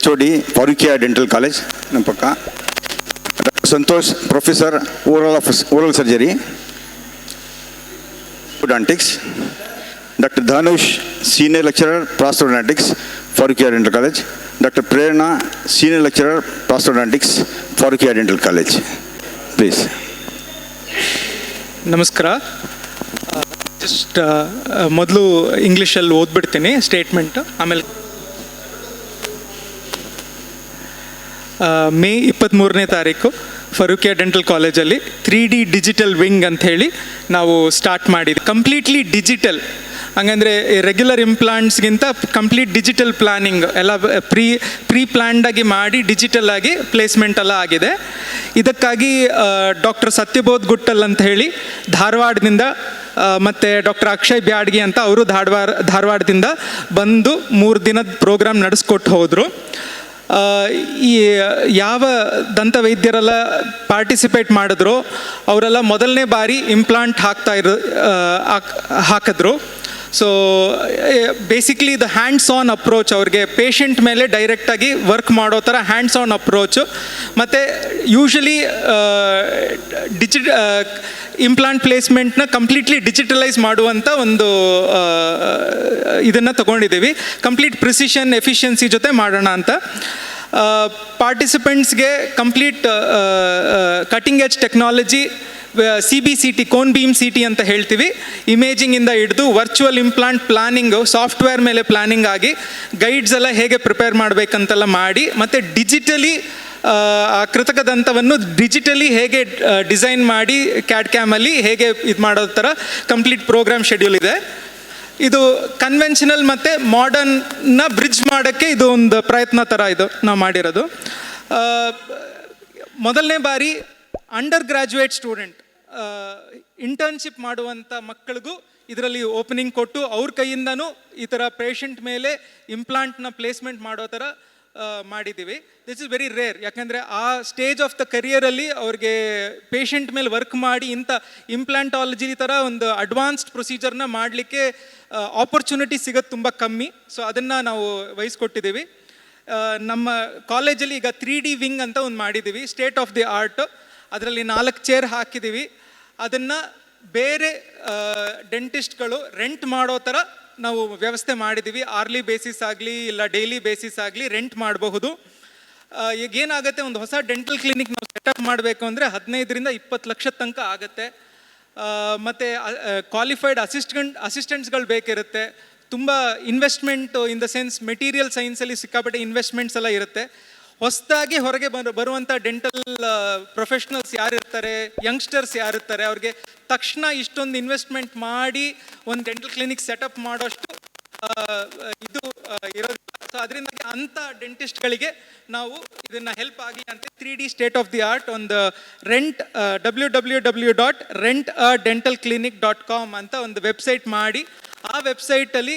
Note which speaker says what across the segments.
Speaker 1: ಚೋಡಿ ಪರುಕಿಯಾ dental college ನಮ್ಮ ಪಕ್ಕ doctor Santosh professor oral of oral surgery ಡಾಂಟಿಕ್ಸ್ doctor Dhanush senior lecturer prosthodontics Farooqia dental college doctor Prerana senior lecturer prosthodontics Farooqia dental college please
Speaker 2: ನಮಸ್ಕಾರ just ಮೊದಲು ಇಂಗ್ಲೀಷಲ್ಲಿ ಓದ್ಬಿಡ್ತೀನಿ statement ಆಮೇಲೆ May ಇಪ್ಪತ್ತ್ಮೂರನೇ ತಾರೀಕು Farooqia dental ಕಾಲೇಜಲ್ಲಿ ತ್ರೀ ಡಿ ಡಿಜಿಟಲ್ ವಿಂಗ್ ಅಂತ ಹೇಳಿ ನಾವು ಸ್ಟಾರ್ಟ್ ಮಾಡಿದ್ದು ಕಂಪ್ಲೀಟ್ಲಿ ಡಿಜಿಟಲ್. ಹಂಗಂದರೆ ರೆಗ್ಯುಲರ್ ಇಂಪ್ಲಾಂಟ್ಸ್ಗಿಂತ ಕಂಪ್ಲೀಟ್ ಡಿಜಿಟಲ್ ಪ್ಲಾನಿಂಗ್, ಎಲ್ಲ ಪ್ರೀ ಪ್ರೀ ಪ್ಲ್ಯಾಂಡಾಗಿ ಮಾಡಿ ಡಿಜಿಟಲ್ ಆಗಿ ಪ್ಲೇಸ್ಮೆಂಟ್ ಎಲ್ಲ ಆಗಿದೆ. ಇದಕ್ಕಾಗಿ ಡಾಕ್ಟರ್ ಸತ್ಯಬೋಧ್ ಗುಟ್ಟಲ್ ಅಂತ ಹೇಳಿ ಧಾರವಾಡದಿಂದ ಮತ್ತು ಡಾಕ್ಟರ್ ಅಕ್ಷಯ್ ಬ್ಯಾಡ್ಗಿ ಅಂತ ಅವರು ಧಾರವಾಡ, ಧಾರವಾಡದಿಂದ ಬಂದು ಮೂರು ದಿನದ ಪ್ರೋಗ್ರಾಮ್ ನಡೆಸ್ಕೊಟ್ಟು ಹೋದರು. ಈ ಯಾವ ದಂತ ವೈದ್ಯರೆಲ್ಲ ಪಾರ್ಟಿಸಿಪೇಟ್ ಮಾಡಿದ್ರು ಅವರೆಲ್ಲ ಮೊದಲನೇ ಬಾರಿ ಇಂಪ್ಲಾಂಟ್ ಹಾಕ್ತಾ ಇರೋ ಹಾಕಿದ್ರು. So basically the hands on approach ಅವ್ರಿಗೆ ಪೇಷಂಟ್ ಮೇಲೆ ಡೈರೆಕ್ಟಾಗಿ ವರ್ಕ್ ಮಾಡೋ ಥರ ಹ್ಯಾಂಡ್ಸ್ ಆನ್ ಅಪ್ರೋಚು ಮತ್ತು ಯೂಶಲಿ ಡಿಜಿ ಇಂಪ್ಲಾಂಟ್ ಪ್ಲೇಸ್ಮೆಂಟ್ನ ಕಂಪ್ಲೀಟ್ಲಿ ಡಿಜಿಟಲೈಸ್ ಮಾಡುವಂಥ ಒಂದು ಇದನ್ನು ತಗೊಂಡಿದ್ದೀವಿ. ಕಂಪ್ಲೀಟ್ ಪ್ರಿಸಿಷನ್ ಎಫಿಷಿಯನ್ಸಿ ಜೊತೆ ಮಾಡೋಣ ಅಂತ. ಪಾರ್ಟಿಸಿಪೆಂಟ್ಸ್ಗೆ complete cutting edge technology C B C T cone beam C T ಅಂತ ಹೇಳ್ತೀವಿ. ಇಮೇಜಿಂಗಿಂದ ಹಿಡಿದು ವರ್ಚುವಲ್ ಇಂಪ್ಲಾಂಟ್ ಪ್ಲಾನಿಂಗು ಸಾಫ್ಟ್ವೇರ್ ಮೇಲೆ ಪ್ಲಾನಿಂಗ್ ಆಗಿ ಗೈಡ್ಸ್ ಎಲ್ಲ ಹೇಗೆ ಪ್ರಿಪೇರ್ ಮಾಡಬೇಕಂತೆಲ್ಲ ಮಾಡಿ, ಮತ್ತು ಡಿಜಿಟಲಿ ಆ ಕೃತಕ ದಂತವನ್ನು ಡಿಜಿಟಲಿ ಹೇಗೆ ಡಿಸೈನ್ ಮಾಡಿ ಕ್ಯಾಡ್ ಕ್ಯಾಮಲ್ಲಿ ಹೇಗೆ ಇದು ಮಾಡೋ ಥರ ಕಂಪ್ಲೀಟ್ ಪ್ರೋಗ್ರಾಮ್ ಶೆಡ್ಯೂಲ್ ಇದೆ. ಇದು ಕನ್ವೆನ್ಷನಲ್ ಮತ್ತು ಮಾಡರ್ನ್ನ ಬ್ರಿಡ್ಜ್ ಮಾಡೋಕ್ಕೆ ಇದು ಒಂದು ಪ್ರಯತ್ನ ಥರ ಇದು ನಾವು ಮಾಡಿರೋದು. ಮೊದಲನೇ ಬಾರಿ ಅಂಡರ್ ಗ್ರ್ಯಾಜುಯೇಟ್ ಸ್ಟೂಡೆಂಟ್ ಇಂಟರ್ನ್ಶಿಪ್ ಮಾಡುವಂಥ ಮಕ್ಕಳಿಗೂ ಇದರಲ್ಲಿ ಓಪನಿಂಗ್ ಕೊಟ್ಟು ಅವ್ರ ಕೈಯಿಂದನೂ ಈ ಥರ ಪೇಷಂಟ್ ಮೇಲೆ ಇಂಪ್ಲಾಂಟ್ನ ಪ್ಲೇಸ್ಮೆಂಟ್ ಮಾಡೋ ಥರ ಮಾಡಿದ್ದೀವಿ ದಿಸ್ ಇಸ್ ವೆರಿ ರೇರ್ ಯಾಕಂದರೆ ಆ ಸ್ಟೇಜ್ ಆಫ್ ದ ಕರಿಯರಲ್ಲಿ ಅವ್ರಿಗೆ ಪೇಷಂಟ್ ಮೇಲೆ ವರ್ಕ್ ಮಾಡಿ ಇಂಥ ಇಂಪ್ಲಾಂಟಾಲಜಿ ಥರ ಒಂದು ಅಡ್ವಾನ್ಸ್ಡ್ ಪ್ರೊಸೀಜರ್ನ ಮಾಡಲಿಕ್ಕೆ ಆಪರ್ಚುನಿಟಿ ಸಿಗೋದು ತುಂಬ ಕಮ್ಮಿ. ಸೊ ಅದನ್ನು ನಾವು ವಹಿಸ್ಕೊಟ್ಟಿದ್ದೀವಿ ನಮ್ಮ ಕಾಲೇಜಲ್ಲಿ ಈಗ ತ್ರೀ ಡಿ ವಿಂಗ್ ಅಂತ ಒಂದು ಮಾಡಿದ್ದೀವಿ ಸ್ಟೇಟ್ ಆಫ್ ದಿ ಆರ್ಟ್ ಅದರಲ್ಲಿ ನಾಲ್ಕು ಚೇರ್ ಹಾಕಿದ್ದೀವಿ ಅದನ್ನು ಬೇರೆ ಡೆಂಟಿಸ್ಟ್ಗಳು ರೆಂಟ್ ಮಾಡೋ ಥರ ನಾವು ವ್ಯವಸ್ಥೆ ಮಾಡಿದ್ದೀವಿ ಆರ್ಲಿ ಬೇಸಿಸ್ ಆಗಲಿ, ಇಲ್ಲ ಡೈಲಿ ಬೇಸಿಸ್ ಆಗಲಿ ರೆಂಟ್ ಮಾಡಬಹುದು. ಈಗ ಏನಾಗುತ್ತೆ, ಒಂದು ಹೊಸ ಡೆಂಟಲ್ ಕ್ಲಿನಿಕ್ ನಾವು ಸೆಟಪ್ ಮಾಡಬೇಕು ಅಂದರೆ ಹದಿನೈದರಿಂದ ಇಪ್ಪತ್ತು ಲಕ್ಷ ತನಕ ಆಗುತ್ತೆ. ಮತ್ತು ಕ್ವಾಲಿಫೈಡ್ ಅಸಿಸ್ಟೆಂಟ್ ಅಸಿಸ್ಟೆಂಟ್ಸ್ಗಳು ಬೇಕಿರುತ್ತೆ. ತುಂಬ investment in the sense material ಸೈನ್ಸಲ್ಲಿ ಸಿಕ್ಕಾಪಟ್ಟೆ ಇನ್ವೆಸ್ಟ್ಮೆಂಟ್ಸ್ ಎಲ್ಲ ಇರುತ್ತೆ. ಹೊಸದಾಗಿ ಹೊರಗೆ ಬರು ಬರುವಂಥ ಡೆಂಟಲ್ ಪ್ರೊಫೆಷ್ನಲ್ಸ್ ಯಾರಿರ್ತಾರೆ ಯಂಗ್ಸ್ಟರ್ಸ್ ಯಾರಿರ್ತಾರೆ, ಅವ್ರಿಗೆ ತಕ್ಷಣ ಇಷ್ಟೊಂದು ಇನ್ವೆಸ್ಟ್ಮೆಂಟ್ ಮಾಡಿ ಒಂದು ಡೆಂಟಲ್ ಕ್ಲಿನಿಕ್ ಸೆಟಪ್ ಮಾಡೋಷ್ಟು ಇದು ಇರೋದು ಸೊ ಅದರಿಂದ ಅಂಥ ಡೆಂಟಿಸ್ಟ್ಗಳಿಗೆ ನಾವು ಇದನ್ನು ಹೆಲ್ಪ್ ಆಗಿ ಅಂತ three D state of the art ಒಂದು rent W W W dot rent uh dental clinic dot com ಅಂತ ಒಂದು ವೆಬ್ಸೈಟ್ ಮಾಡಿ, ಆ ವೆಬ್ಸೈಟಲ್ಲಿ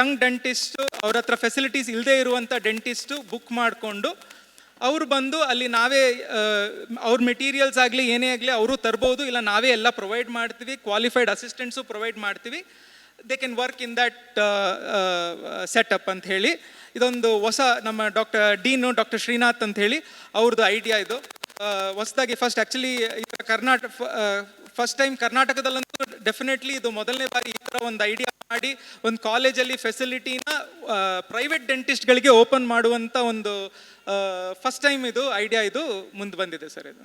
Speaker 2: ಯಂಗ್ ಡೆಂಟಿಸ್ಟು ಅವ್ರ ಹತ್ರ ಫೆಸಿಲಿಟೀಸ್ ಇಲ್ಲದೆ ಇರುವಂಥ ಡೆಂಟಿಸ್ಟು ಬುಕ್ ಮಾಡಿಕೊಂಡು ಅವ್ರು ಬಂದು ಅಲ್ಲಿ ನಾವೇ ಅವ್ರ ಮೆಟೀರಿಯಲ್ಸ್ ಆಗಲಿ, ಏನೇ ಆಗಲಿ, ಅವರು ತರ್ಬೋದು, ಇಲ್ಲ ನಾವೇ ಎಲ್ಲ ಪ್ರೊವೈಡ್ ಮಾಡ್ತೀವಿ ಕ್ವಾಲಿಫೈಡ್ ಅಸಿಸ್ಟೆಂಟ್ಸು ಪ್ರೊವೈಡ್ ಮಾಡ್ತೀವಿ. They can work in that setup ಅಂತ ಹೇಳಿ. ಇದೊಂದು ಹೊಸ ನಮ್ಮ ಡಾಕ್ಟರ್ ಡೀನು ಡಾಕ್ಟರ್ ಶ್ರೀನಾಥ್ ಅಂತ ಹೇಳಿ ಅವ್ರದ್ದು ಐಡಿಯಾ ಇದು. ಹೊಸದಾಗಿ first actually Karnataka first time ಕರ್ನಾಟಕದಲ್ಲಂತೂ definitely ಇದು ಮೊದಲನೇ ಬಾರಿ ಈ ಥರ ಒಂದು ಐಡಿಯಾ ಮಾಡಿ ಒಂದು ಕಾಲೇಜಲ್ಲಿ ಫೆಸಿಲಿಟಿನ ಪ್ರೈವೇಟ್ ಡೆಂಟಿಸ್ಟ್ಗಳಿಗೆ ಓಪನ್ ಮಾಡುವಂಥ ಒಂದು ಫಸ್ಟ್ ಟೈಮ್ ಇದು ಐಡಿಯಾ ಇದು ಮುಂದೆ ಬಂದಿದೆ ಸರ್ ಇದು.